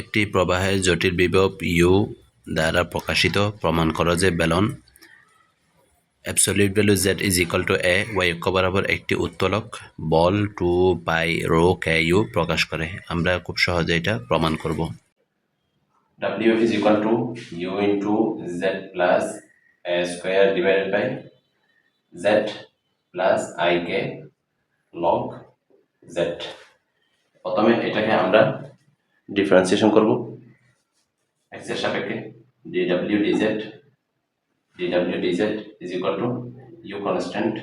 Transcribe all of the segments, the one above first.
একটি প্রবাহের জটিল বিভব ইউ দ্বারা প্রকাশিত, প্রমাণ করো যে বেলন absolute value Z is equal to A Y অক্ষ বরাবর একটি উত্তোলক, বল two by rho K U প্রকাশ করে। আমরা খুব সহজে এটা প্রমাণ করব। W is equal to U into Z plus A square divided by Z plus IK log Z প্রথমে এটাকে আমরা ডিফারেন্সিয়েশন করব x এর সাপেক্ষে dw dz dw dz is equal to u constant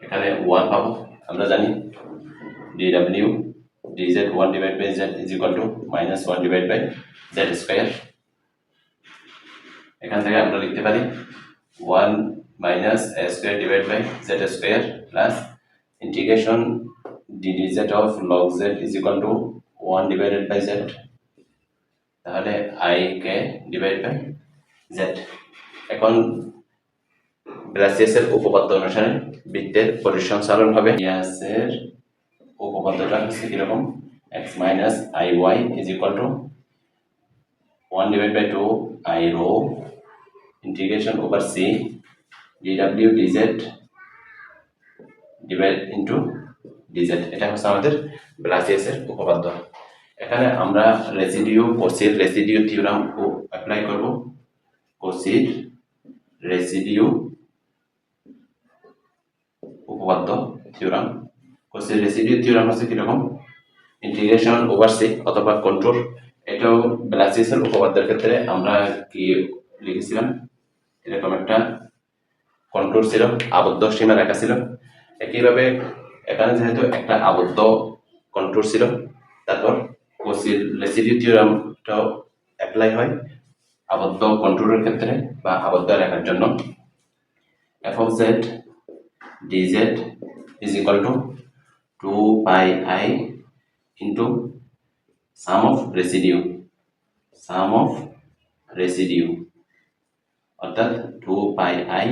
এখানে 1 পাবো আমরা জানি dw dz 1 divided by z is equal to minus 1 divided by z square এখান থেকে আমরা লিখতে পারি 1 minus a square divided by z square plus integration ddz of log z is equal to 1 divided by z. তাহলে i কে divide by z. এখন ব্রাসিয়াসের উপপাদ্য অনুসারে বৃত্তের পরিসংসারণ হবে। ব্রাসিয়াসের উপপাদ্যটা হচ্ছে কীরকম? x minus i y is equal to one divide by two i rho integration over C D W D Z divide into D Z এটা হচ্ছে আমাদের ব্লাসিয়াসের উপপাদ্য। এখানে আমরা রেসিডিউ কোসির রেসিডিউ থিওরাম অ্যাপ্লাই করব। কোসির রেসিডিউ উপপাদ্য থিওরাম কোসির রেসিডিউ থিওরাম হচ্ছে কীরকম? ইন্টিগ্রেশন ওভার সি অথবা কন্ট্রোল এটাও ব্লাসিসের উপপাদ্যের ক্ষেত্রে আমরা কি লিখেছিলাম? এরকম একটা কন্ট্রোল ছিল, আবদ্ধ সীমা রেখা ছিল। একইভাবে এখানে যেহেতু একটা আবদ্ধ কন্ট্রোল ছিল, তারপর কোসির রেসিডিউ থিওরামটাও অ্যাপ্লাই হয়, আবদ্ধ কন্ট্রোলের ক্ষেত্রে বা আবদ্ধ রেখার জন্য। F of Z dz is equal to two pi I into sum of residue sum of residue অর্থাৎ two pi I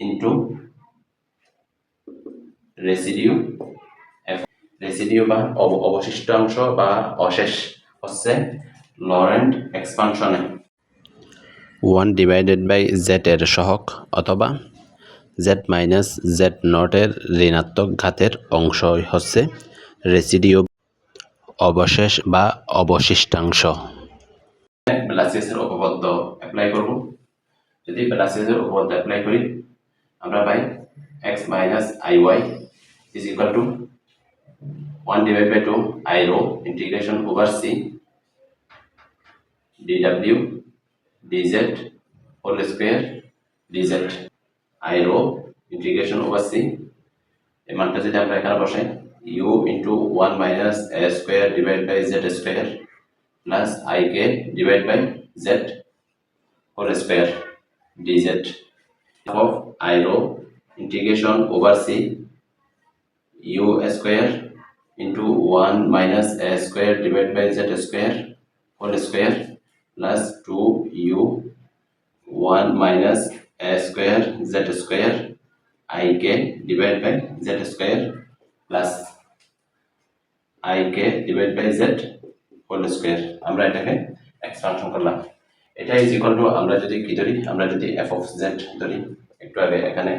into residue residue বা অব- অবশিষ্টাংশ বা অশেষ হচ্ছে লরেন্ট এক্সপানশনে। ওয়ান ডিভাইডেড বাই জেড এর সহক অথবা জেড মাইনাস জেড নটের ঋণাত্মক ঘাতের অংশ হচ্ছে রেসিডিও অবশেষ বা অবশিষ্টাংশ। ব্লাসিয়াসের উপপাদ্য অ্যাপ্লাই করব। যদি ব্লাসিয়াসের উপপাদ্য অ্যাপ্লাই করি আমরা পাই X minus I Y is equal to one divide by two I rho integration over C DW dz whole square dz I rho integration over C এই মানটা যদি আমরা এখানে বসাই U into one minus A square divide by Z square plus ik divided by z whole square, dz. Of i rho, integration over c, u square into 1 minus a square divided by z square whole square plus 2 u 1 minus a square z square ik divided by z square plus ik divided by z whole square আমরা এটাকে expansion করলাম এটা is equal two আমরা যদি কি ধরি আমরা যদি এফ অফ জেড ধরি একটু আগে এখানে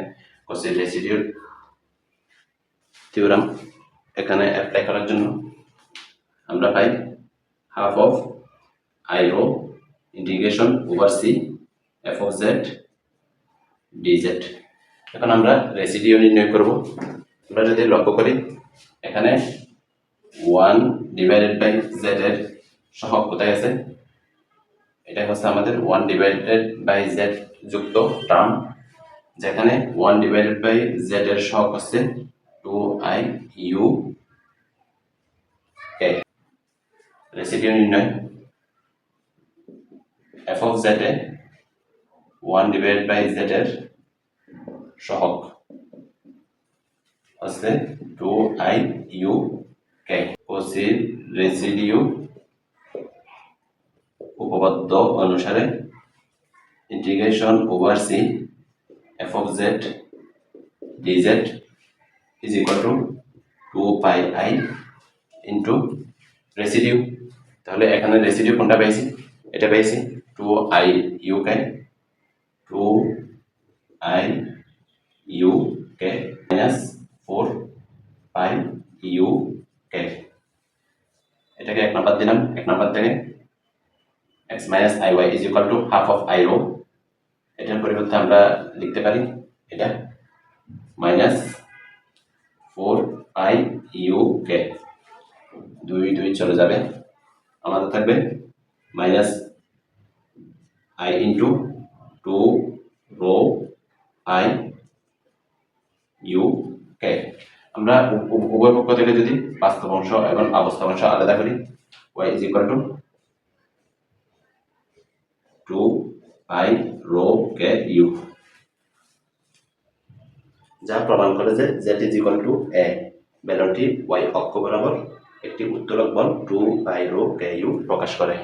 কোসের রেসিডিউর থিওরাম এখানে অ্যাপ্লাই করার জন্য আমরা পাই half of I rho integration over C F of Z dz এখন আমরা রেসিডিউ নির্ণয় করব। আমরা যদি লক্ষ্য করি, এখানে ওয়ান ডিভাইডেড বাই জেড এর সহগ কোথায় আছে? এটা হচ্ছে আমাদের ওয়ান ডিভাইডেড বাই জেড যুক্ত টার্ম যেখানে ওয়ান ডিভাইডেড বাই জেড এর সহগ হচ্ছে two I U K residue নির্ণয় এফ অফ জেড এ ওয়ান ডিভাইডেড বাই জেড এর সহগ হচ্ছে টু আই ইউ কে কোসির রেসিডিউ উপপাদ্য অনুসারে integration over C F of Z dz is equal to two pi I into residue তাহলে এখানে রেসিডিউ কোনটা পেয়েছি এটা পেয়েছি two I U K two I U K minus four pi U K এটাকে এক নাম্বার দিলাম, এক নাম্বার থেকে X minus I Y is equal to half of I rho এটার পরিবর্তে আমরা লিখতে পারি এটা minus four I U K. দুই দুই চলে যাবে। আমাদের থাকবে minus I into two rho I U K. আমরা উভয় পক্ষ থেকে যদি বাস্তব অংশ এবং অবস্থা অংশ আলাদা করি Y is equal to two I rho K U. যা প্রমাণ করে যে Z is equal to A বেলনটি Y অক্ষ বরাবর একটি উত্তরক বল two by rho K U প্রকাশ করে।